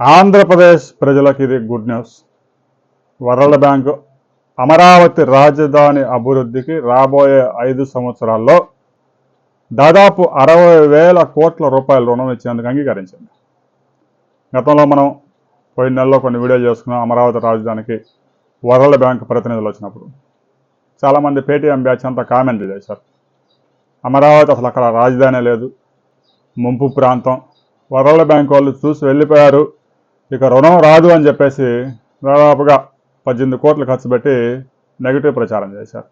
ఆంధ్రప్రదేశ్ ప్రజలకు ఇది good news. World bank Amaravati రాజధాని అభివృద్ధికి రాబోయే ఐదు సంవత్సరాల్లో దాదాపు అరవై వేల కోట్ల రూపాయల రుణం ఇచ్చేందుకు అంగీకరించింది. గతంలో మనం పోయిన నెలలో కొన్ని వీడియోలు చేసుకున్నాం అమరావతి రాజధానికి వరల్డ్ బ్యాంక్ ప్రతినిధులు వచ్చినప్పుడు. చాలామంది పేటీఎం బ్యాచ్ అంతా కామెంట్ చేశారు. అమరావతి అసలు అక్కడ రాజధాని లేదు. ముంపు ప్రాంతం. వరల్డ్ బ్యాంక్ వాళ్ళు చూసి వెళ్ళిపోయారు. ఇక రుణం రాదు అని చెప్పేసి దాదాపుగా పద్దెనిమిది కోట్లు ఖర్చు పెట్టి నెగిటివ్ ప్రచారం చేశారు.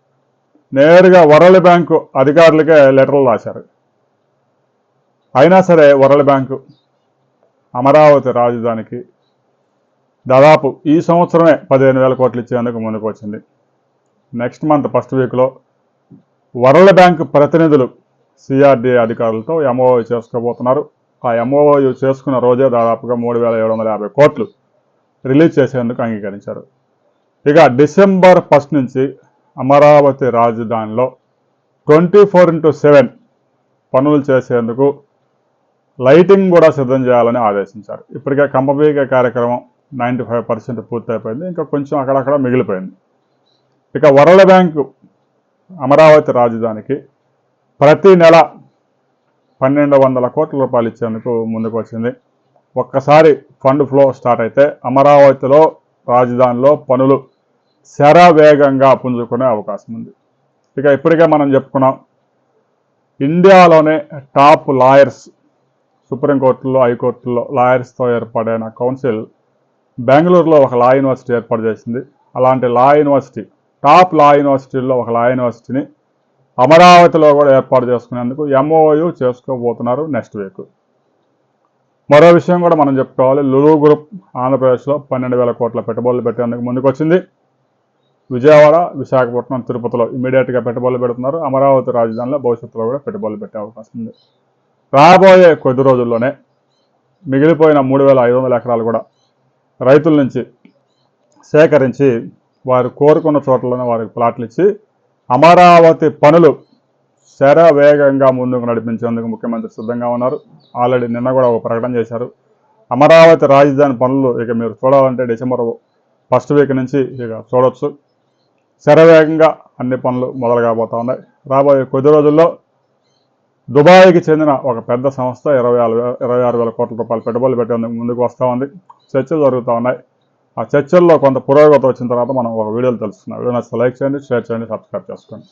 నేరుగా వరల్డ్ బ్యాంకు అధికారులకే లెటర్లు రాశారు. అయినా సరే వరల్డ్ బ్యాంకు అమరావతి రాజధానికి దాదాపు ఈ సంవత్సరమే పదిహేను వేల కోట్లు ఇచ్చేందుకు ముందుకు వచ్చింది. నెక్స్ట్ మంత్ ఫస్ట్ వీక్లో వరల్డ్ బ్యాంక్ ప్రతినిధులు సిఆర్డీఏ అధికారులతో ఎంఓ చేసుకోబోతున్నారు. ఆ ఎంఓఓ చేసుకున్న రోజే దాదాపుగా మూడు వేల ఏడు వందల యాభై కోట్లు రిలీజ్ చేసేందుకు అంగీకరించారు. ఇక డిసెంబర్ ఫస్ట్ నుంచి అమరావతి రాజధానిలో ట్వంటీ ఫోర్ ఇంటూ సెవెన్ పనులు చేసేందుకు లైటింగ్ కూడా సిద్ధం చేయాలని ఆదేశించారు. ఇప్పటికే కంపబీకే కార్యక్రమం నైంటీ ఫైవ్ పర్సెంట్ పూర్తయిపోయింది. ఇంకా కొంచెం అక్కడక్కడ మిగిలిపోయింది. ఇక వరల్డ్ బ్యాంకు అమరావతి రాజధానికి ప్రతి నెల పన్నెండు వందల కోట్ల రూపాయలు ఇచ్చేందుకు ముందుకు వచ్చింది. ఒక్కసారి ఫండ్ ఫ్లో స్టార్ట్ అయితే అమరావతిలో రాజధానిలో పనులు శరవేగంగా పుంజుకునే అవకాశం ఉంది. ఇక ఇప్పటికే మనం చెప్పుకున్నాం ఇండియాలోనే టాప్ లాయర్స్ సుప్రీంకోర్టులో హైకోర్టులో లాయర్స్తో ఏర్పడిన కౌన్సిల్ బెంగళూరులో ఒక లా యూనివర్సిటీ ఏర్పాటు చేసింది. అలాంటి లా యూనివర్సిటీ టాప్ లా యూనివర్సిటీల్లో ఒక లా యూనివర్సిటీని అమరావతిలో కూడా ఏర్పాటు చేసుకునేందుకు ఎంఓయు చేసుకోబోతున్నారు నెక్స్ట్ వీక్ మరో విషయం కూడా మనం చెప్పుకోవాలి. లులు గ్రూప్ ఆంధ్రప్రదేశ్లో పన్నెండు వేల కోట్ల పెట్టుబడులు పెట్టేందుకు ముందుకొచ్చింది. విజయవాడ విశాఖపట్నం తిరుపతిలో ఇమీడియట్గా పెట్టుబడులు పెడుతున్నారు. అమరావతి రాజధానిలో భవిష్యత్తులో కూడా పెట్టుబడులు పెట్టే అవకాశం ఉంది. రాబోయే కొద్ది రోజుల్లోనే మిగిలిపోయిన మూడు వేల ఐదు వందల ఎకరాలు కూడా రైతుల నుంచి సేకరించి వారు కోరుకున్న చోట్లలోనే వారికి ప్లాట్లు ఇచ్చి అమరావతి పనులు శరవేగంగా ముందుకు నడిపించేందుకు ముఖ్యమంత్రి సిద్ధంగా ఉన్నారు. ఆల్రెడీ నిన్న కూడా ఒక ప్రకటన చేశారు. అమరావతి రాజధాని పనులు ఇక మీరు చూడాలంటే డిసెంబర్ ఫస్ట్ వీక్ నుంచి ఇక చూడవచ్చు శరవేగంగా అన్ని పనులు మొదలు కాబోతా ఉన్నాయి. రాబోయే కొద్ది రోజుల్లో దుబాయ్కి చెందిన ఒక పెద్ద సంస్థ ఇరవై ఆరు ఇరవై ఆరు వేల కోట్ల రూపాయలు పెట్టుబడులు పెట్టేందుకు ముందుకు వస్తూ ఉంది. చర్చలు జరుగుతూ ఉన్నాయి. ఆ చర్చల్లో కొంత పురోగతి వచ్చిన తర్వాత మనం ఒక వీడియోలు తెలుసుకున్నాం వీడియో నచ్చితే లైక్ చేయండి షేర్ చేయండి సబ్స్క్రైబ్ చేసుకోండి.